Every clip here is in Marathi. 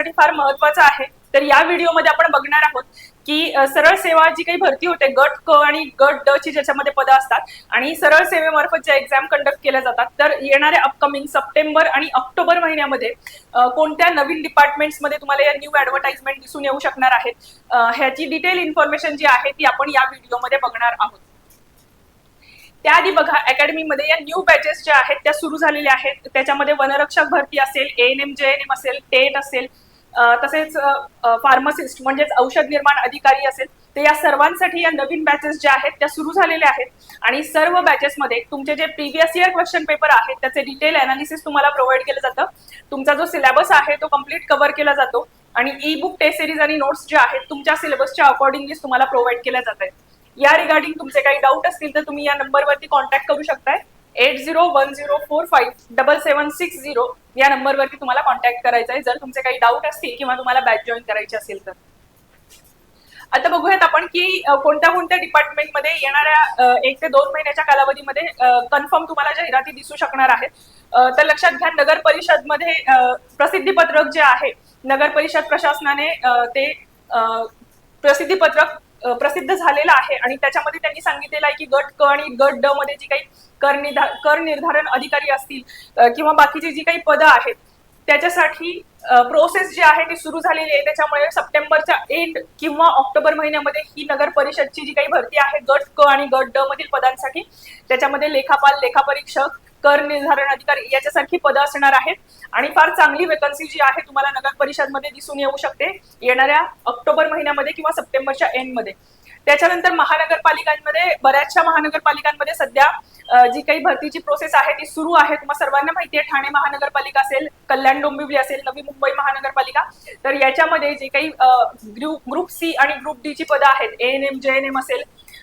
साठी फार महत्वाचं आहे. तर या व्हिडिओमध्ये आपण बघणार आहोत की सरळ सेवा जी काही भरती होते गट क आणि गट ड ची ज्याच्यामध्ये पदं असतात आणि सरळ सेवेमार्फत ज्या एक्झाम कंडक्ट केल्या जातात तर येणाऱ्या अपकमिंग सप्टेंबर आणि ऑक्टोबर महिन्यामध्ये कोणत्या नवीन डिपार्टमेंट्समध्ये तुम्हाला या न्यू ऍडव्हर्टाइजमेंट दिसून येऊ शकणार आहेत? ह्याची डिटेल इन्फॉर्मेशन जी आहे ती आपण या व्हिडिओमध्ये बघणार आहोत. त्याआधी बघा अकॅडमीमध्ये या न्यू बॅचेस ज्या आहेत त्या सुरू झालेल्या आहेत. त्याच्यामध्ये वनरक्षक भरती असेल N M G N M असेल टेट असेल तसेच फार्मासिस्ट म्हणजेच औषध निर्माण अधिकारी असेल तर या सर्वांसाठी या नवीन बॅचेस ज्या आहेत त्या सुरू झालेल्या आहेत. आणि सर्व बॅचेसमध्ये तुमचे जे प्रिव्हियस इयर क्वेश्चन पेपर आहेत त्याचे डिटेल अनालिसिस तुम्हाला प्रोव्हाइड केलं जातं. तुमचा जो सिलेबस आहे तो कंप्लीट कव्हर केला जातो. आणि ई बुक टेस्ट सिरीज आणि नोट्स जे आहेत तुमच्या सिलेबसच्या अकॉर्डिंगली तुम्हाला प्रोव्हाइड केल्या जात आहेत या रिगार्डिंग तुमचे काही डाऊट असतील तर तुम्ही या नंबरवरती कॉन्टॅक्ट करू शकताय. Eight zero one zero four five double seven six zero या नंबरवरती तुम्हाला कॉन्टॅक्ट करायचा आहे. जर तुमचे काही डाऊट असतील किंवा तुम्हाला बॅच जॉईन करायची असेल तर. आता बघूयात आपण की कोणत्या कोणत्या डिपार्टमेंटमध्ये येणाऱ्या एक ते दोन महिन्याच्या कालावधीमध्ये कन्फर्म तुम्हाला जाहिराती दिसू शकणार आहेत. तर लक्षात घ्या नगर परिषदमध्ये प्रसिद्धी प्रसिद्धीपत्रक जे आहे नगर परिषद प्रशासनाने ते अ, प्रसिद्धीपत्रक प्रसिद्ध झालेला आहे. आणि त्याच्यामध्ये त्यांनी सांगितलेलं आहे की गट क आणि गट ड मध्ये जी काही कर निर्धा कर निर्धारण अधिकारी असतील किंवा बाकीची जी काही पदं आहेत त्याच्यासाठी प्रोसेस जी आहे ती सुरू झालेली आहे. त्याच्यामुळे सप्टेंबरच्या एंड किंवा ऑक्टोबर महिन्यामध्ये ही नगर परिषदची जी काही भरती आहे गट क आणि गट ड मधील पदांसाठी त्याच्यामध्ये लेखापाल लेखापरीक्षक कर निर्धारण अधिकारी याच्यासारखी पदं असणार आहेत. आणि फार चांगली वेकन्सी जी आहे तुम्हाला नगर परिषदमध्ये दिसून येऊ शकते. येणाऱ्या ऑक्टोबर महिन्यामध्ये किंवा सप्टेंबरच्या एंडमध्ये. त्याच्यानंतर महानगरपालिकांमध्ये बऱ्याचशा महानगरपालिकांमध्ये सध्या जी काही भरतीची प्रोसेस आहे ती सुरू आहे. तुम्हाला सर्वांना माहिती आहे ठाणे महानगरपालिका असेल कल्याण डोंबिवली असेल नवी मुंबई महानगरपालिका. तर याच्यामध्ये जे काही ग्रुप ग्रुप सी आणि ग्रुप डी ची पदं आहेत N M G N M असेल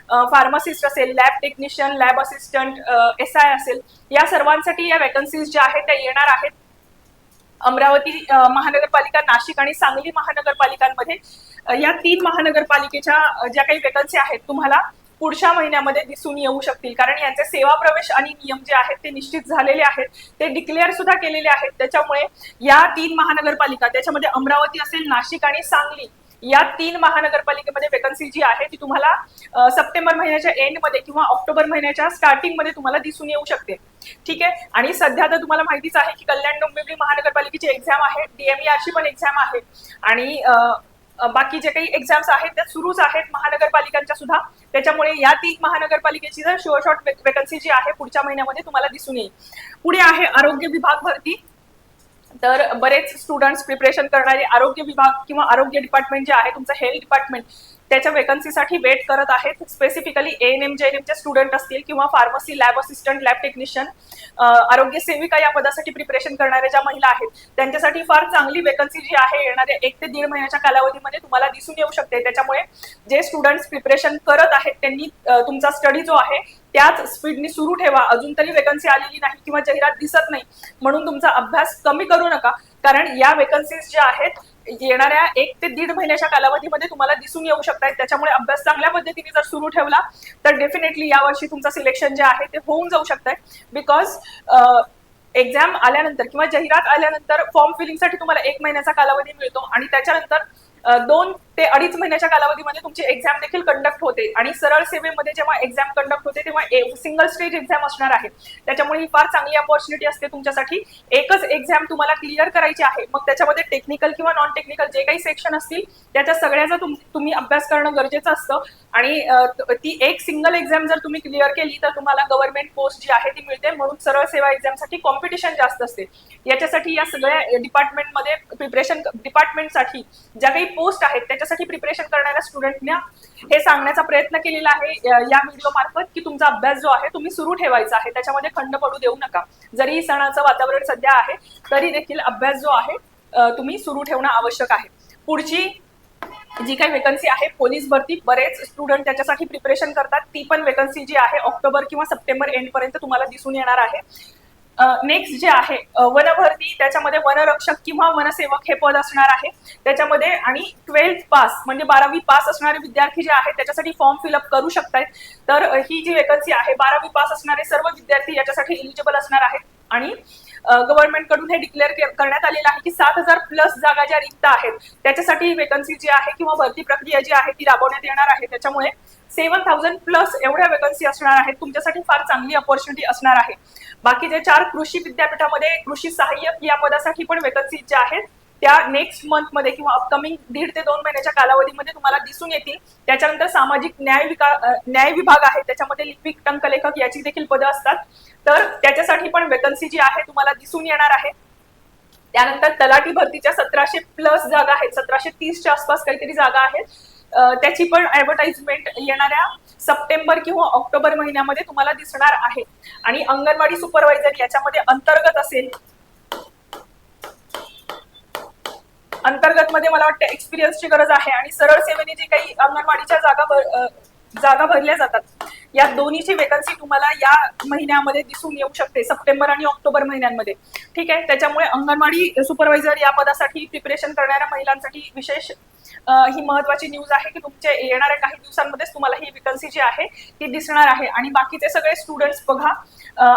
फार्मासिस्ट असेल lab technician lab assistant S I असेल या सर्वांसाठी या वॅकन्सीज ज्या आहेत त्या येणार आहेत. अमरावती महानगरपालिका नाशिक आणि सांगली महानगरपालिकांमध्ये. या तीन महानगरपालिकेच्या ज्या काही वेकन्सी आहेत तुम्हाला पुढच्या महिन्यामध्ये दिसून येऊ शकतील. कारण यांचे सेवा प्रवेश आणि नियम जे आहेत ते निश्चित झालेले आहेत. ते डिक्लेअर सुद्धा केलेले आहेत. त्याच्यामुळे या तीन महानगरपालिका त्याच्यामध्ये अमरावती असेल नाशिक आणि सांगली या तीन महानगरपालिकेमध्ये वेकन्सी जी आहे ती तुम्हाला सप्टेंबर महिन्याच्या एंडमध्ये किंवा ऑक्टोबर महिन्याच्या स्टार्टिंगमध्ये तुम्हाला दिसून येऊ शकते. ठीक आहे? आणि सध्या तर तुम्हाला माहितीच आहे की कल्याण डोंबिवली महानगरपालिकेची एक्झाम आहे डीएमईआरची पण एक्झाम आहे. आणि बाकी जे काही एक्झाम्स आहेत त्या सुरूच आहेत महानगरपालिकांच्या सुद्धा. त्याच्यामुळे या तीन महानगरपालिकेची जर शॉर्ट वेकन्सी जी आहे पुढच्या महिन्यामध्ये तुम्हाला दिसून येईल. पुढे आहे आरोग्य विभाग भरती. तर बरेच स्टुडंट्स प्रिपरेशन करणारे आरोग्य विभाग किंवा आरोग्य डिपार्टमेंट जे आहे तुमचं हेल्थ डिपार्टमेंट त्याच्या वेकन्सीसाठी वेट करत आहेत. Specifically N M G N एमचे student असतील किंवा pharmacy lab assistant lab technician आरोग्य सेविका या पदासाठी प्रिपरेशन करणाऱ्या ज्या महिला आहेत त्यांच्यासाठी फार चांगली वेकन्सी जी आहे येणाऱ्या एक ते दीड महिन्याच्या कालावधीमध्ये तुम्हाला दिसून येऊ शकते. त्याच्यामुळे जे स्टुडंट्स प्रिपरेशन करत आहेत त्यांनी तुमचा स्टडी जो आहे त्याच स्पीडनी सुरू ठेवा. अजून तरी वेकन्सी आलेली नाही किंवा जाहिरात दिसत नाही. म्हणून तुमचा अभ्यास कमी करू नका. कारण या वेकन्सीज ज्या आहेत येणाऱ्या एक ते दीड महिन्याच्या कालावधीमध्ये तुम्हाला दिसून येऊ शकतात त्याच्यामुळे अभ्यास चांगल्या पद्धतीने जर सुरू ठेवला तर डेफिनेटली यावर्षी तुमचं सिलेक्शन जे आहे ते होऊन जाऊ शकतंय. बिकॉज एक्झाम आल्यानंतर किंवा जाहिरात आल्यानंतर फॉर्म फिलिंगसाठी तुम्हाला एक महिन्याचा कालावधी मिळतो आणि त्याच्यानंतर दोन ते अडीच महिन्याच्या कालावधीमध्ये तुमची एक्झाम देखील कंडक्ट होते. आणि सरळ सेवेमध्ये जेव्हा एक्झाम कंडक्ट होते तेव्हा सिंगल स्टेज एक्झाम असणार आहे. त्याच्यामुळे ही फार चांगली अपॉर्च्युनिटी असते तुमच्यासाठी. एकच एक्झाम तुम्हाला क्लिअर करायची आहे मग त्याच्यामध्ये टेक्निकल किंवा नॉन टेक्निकल जे काही सेक्शन असतील त्याच्या सगळ्याचा तुम्ही अभ्यास करणं गरजेचं असतं. आणि ती एक सिंगल एक्झाम जर तुम्ही क्लिअर केली तर तुम्हाला गव्हर्नमेंट पोस्ट जी आहे ती मिळते. म्हणून सरळ सेवा एक्झामसाठी कॉम्पिटिशन जास्त असते. याच्यासाठी या सगळ्या डिपार्टमेंटमध्ये प्रिपरेशन डिपार्टमेंटसाठी ज्या काही पोस्ट आहेत त्याच्यासाठी प्रिपरेशन करणाऱ्या स्टुडंटना हे सांगण्याचा प्रयत्न केलेला आहे या व्हिडिओ मार्फत की तुमचा अभ्यास जो आहे तुम्ही सुरू ठेवायचा आहे. त्याच्यामध्ये खंड पडू देऊ नका. जरी सणाचं वातावरण सध्या आहे तरी देखील अभ्यास जो आहे तुम्ही सुरू ठेवणं आवश्यक आहे. पुढची जी काही वेकन्सी आहे पोलीस भरती बरेच स्टुडंट त्याच्यासाठी प्रिपरेशन करतात. ती पण वेकन्सी जी आहे ऑक्टोबर किंवा सप्टेंबर एंड पर्यंत तुम्हाला दिसून येणार आहे. नेक्स्ट जे आहे वनभरती त्याच्यामध्ये वनरक्षक किंवा वनसेवक हे पद असणार आहे. त्याच्यामध्ये आणि ट्वेल्थ पास म्हणजे बारावी पास असणारे विद्यार्थी जे आहेत त्याच्यासाठी फॉर्म फिलअप करू शकतात तर ही जी वेकन्सी आहे बारावी पास असणारे सर्व विद्यार्थी याच्यासाठी एलिजिबल असणार आहेत. आणि गव्हर्नमेंटकडून हे डिक्लेअर करण्यात आलेलं आहे की सात हजार प्लस जागा ज्या रिक्त आहेत त्याच्यासाठी वेकन्सी जी आहे किंवा भरती प्रक्रिया जी आहे ती राबवण्यात येणार आहे. त्याच्यामुळे सेव्हन थाउजंड प्लस एवढ्या वेकन्सी असणार आहेत. तुमच्यासाठी फार चांगली अपॉर्च्युनिटी असणार आहे. बाकीचे चार कृषी विद्यापीठामध्ये कृषी सहाय्यक या पदासाठी पण वेकन्सी ज्या आहेत त्या नेक्स्ट मंथमध्ये किंवा अपकमिंग दीड ते दोन महिन्याच्या कालावधीमध्ये तुम्हाला दिसून येतील. त्याच्यानंतर सामाजिक न्याय विका न्याय विभाग आहे त्याच्यामध्ये लिपिक टंकलेखक याची देखील पदं असतात. तर त्याच्यासाठी पण वेकन्सी जी आहे तुम्हाला दिसून येणार आहे. त्यानंतर तलाठी भरतीच्या सतराशे प्लस जागा आहेत सतराशे तीसच्या आसपास काहीतरी जागा आहेत. त्याची पण ऍडव्हर्टाइजमेंट येणाऱ्या सप्टेंबर किंवा ऑक्टोबर महिन्यामध्ये तुम्हाला दिसणार आहे. आणि अंगणवाडी सुपरवायझर याच्यामध्ये अंतर्गत असेल. अंतर्गत मध्ये मला वाटतं एक्सपिरियन्सची गरज आहे आणि सरळ सेवेने जे काही अंगणवाडीच्या जागा भर- जागा भरल्या जातात. या दोन्हीची वेकन्सी तुम्हाला या महिन्यामध्ये दिसून येऊ शकते. सप्टेंबर आणि ऑक्टोबर महिन्यांमध्ये. ठीक आहे? त्याच्यामुळे अंगणवाडी सुपरवायझर या पदासाठी प्रिपरेशन करणाऱ्या महिलांसाठी विशेष ही महत्वाची न्यूज आहे की तुमच्या येणाऱ्या काही दिवसांमध्येच तुम्हाला ही वेकन्सी जी आहे ती दिसणार आहे. आणि बाकीचे सगळे स्टुडंट्स बघा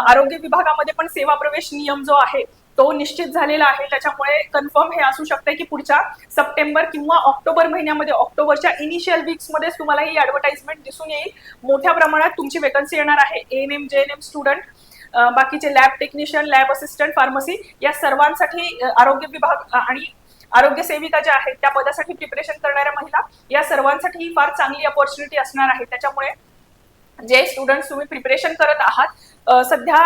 आरोग्य विभागामध्ये पण सेवा प्रवेश नियम जो आहे तो निश्चित झालेला आहे. त्याच्यामुळे कन्फर्म हे असू शकते की पुढच्या सप्टेंबर किंवा ऑक्टोबर महिन्यामध्ये ऑक्टोबरच्या इनिशियल वीक्समध्येच तुम्हाला ही ऍडव्हर्टाइजमेंट दिसून येईल. मोठ्या प्रमाणात तुमची वेकन्सी येणार आहे. N M G N M student बाकीचे lab technician lab assistant pharmacy या सर्वांसाठी आरोग्य विभाग आणि आरोग्य सेविका ज्या आहेत त्या पदासाठी प्रिपरेशन करणाऱ्या महिला या सर्वांसाठी ही फार चांगली अपॉर्च्युनिटी असणार आहे. त्याच्यामुळे जे स्टुडंट तुम्ही प्रिपरेशन करत आहात सध्या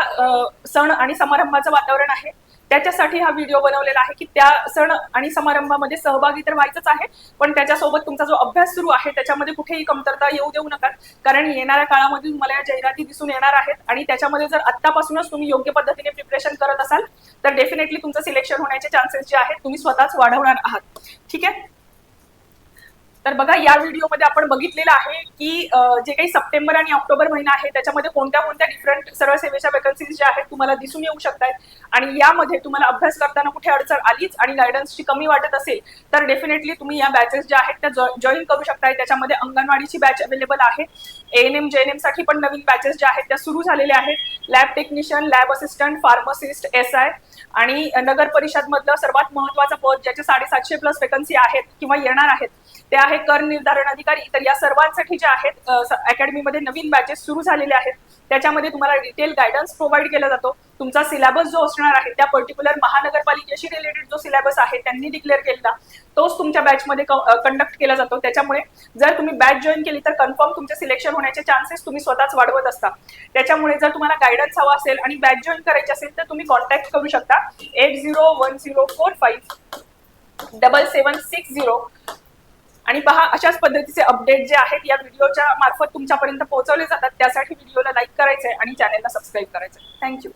सण आणि समारंभाचं वातावरण आहे. त्याच्यासाठी हा व्हिडिओ बनवलेला आहे की त्या सण आणि समारंभामध्ये सहभागी तर व्हायचंच आहे पण त्याच्यासोबत तुमचा जो अभ्यास सुरू आहे त्याच्यामध्ये कुठेही कमतरता येऊ देऊ नका. कारण येणाऱ्या काळामध्ये तुम्हाला या जाहिराती दिसून येणार आहेत आणि त्याच्यामध्ये जर आत्तापासूनच तुम्ही योग्य पद्धतीने प्रिपरेशन करत असाल तर डेफिनेटली तुमचं सिलेक्शन होण्याचे चान्सेस जे आहेत तुम्ही स्वतःच वाढवणार आहात. ठीक आहे? तर बघा या व्हिडिओमध्ये आपण बघितलेलं आहे की जे काही सप्टेंबर आणि ऑक्टोबर महिना आहे त्याच्यामध्ये कोणत्या कोणत्या डिफरंट सरळ सेवेच्या वेकन्सीज ज्या आहेत तुम्हाला दिसून येऊ शकतात आणि यामध्ये तुम्हाला अभ्यास करताना कुठे अडचण आलीच आणि गायडन्सची कमी वाटत असेल तर डेफिनेटली तुम्ही या बॅचेस ज्या आहेत त्या जॉईन करू शकताय. त्याच्यामध्ये अंगणवाडीची बॅच अवेलेबल आहे. एन एम जे एन एमसाठी पण नवीन बॅचेस ज्या आहेत त्या सुरू झालेल्या आहेत. Lab technician lab assistant pharmacist S I आणि नगर परिषद मधलं सर्वात महत्वाचं पद ज्याचे साडेसातशे प्लस वेकन्सी आहेत किंवा येणार आहेत ते आहे कर निर्धारण अधिकारी. तर या सर्वांसाठी जे आहेत अकॅडमीमध्ये नवीन बॅचेस सुरू झालेले आहेत. त्याच्यामध्ये तुम्हाला डिटेल गायडन्स प्रोव्हाइड केला जातो. तुमचा सिलेबस जो असणार आहे त्या पर्टिक्युलर महानगरपालिकेशी रिलेटेड जो सिलेबस आहे त्यांनी डिक्लेअर केलेला. तोच तुमच्या बॅचमध्ये कंडक्ट केला जातो. त्याच्यामुळे जर तुम्ही बॅच जॉईन केली तर कन्फर्म तुमचे सिलेक्शन होण्याचे चान्सेस तुम्ही स्वतःच वाढवत असता. त्याच्यामुळे जर तुम्हाला गायडन्स हवा असेल आणि बॅच जॉईन करायची असेल तर तुम्ही कॉन्टॅक्ट करू शकता. Eight zero one zero four five double seven six zero आणि पहा अशाच पद्धतीचे अपडेट जे आहेत या व्हिडिओच्या मार्फत तुमच्यापर्यंत पोहोचवले जातात. त्यासाठी व्हिडिओला लाईक करायचंय आणि चॅनलला सबस्क्राईब करायचंय. थँक्यू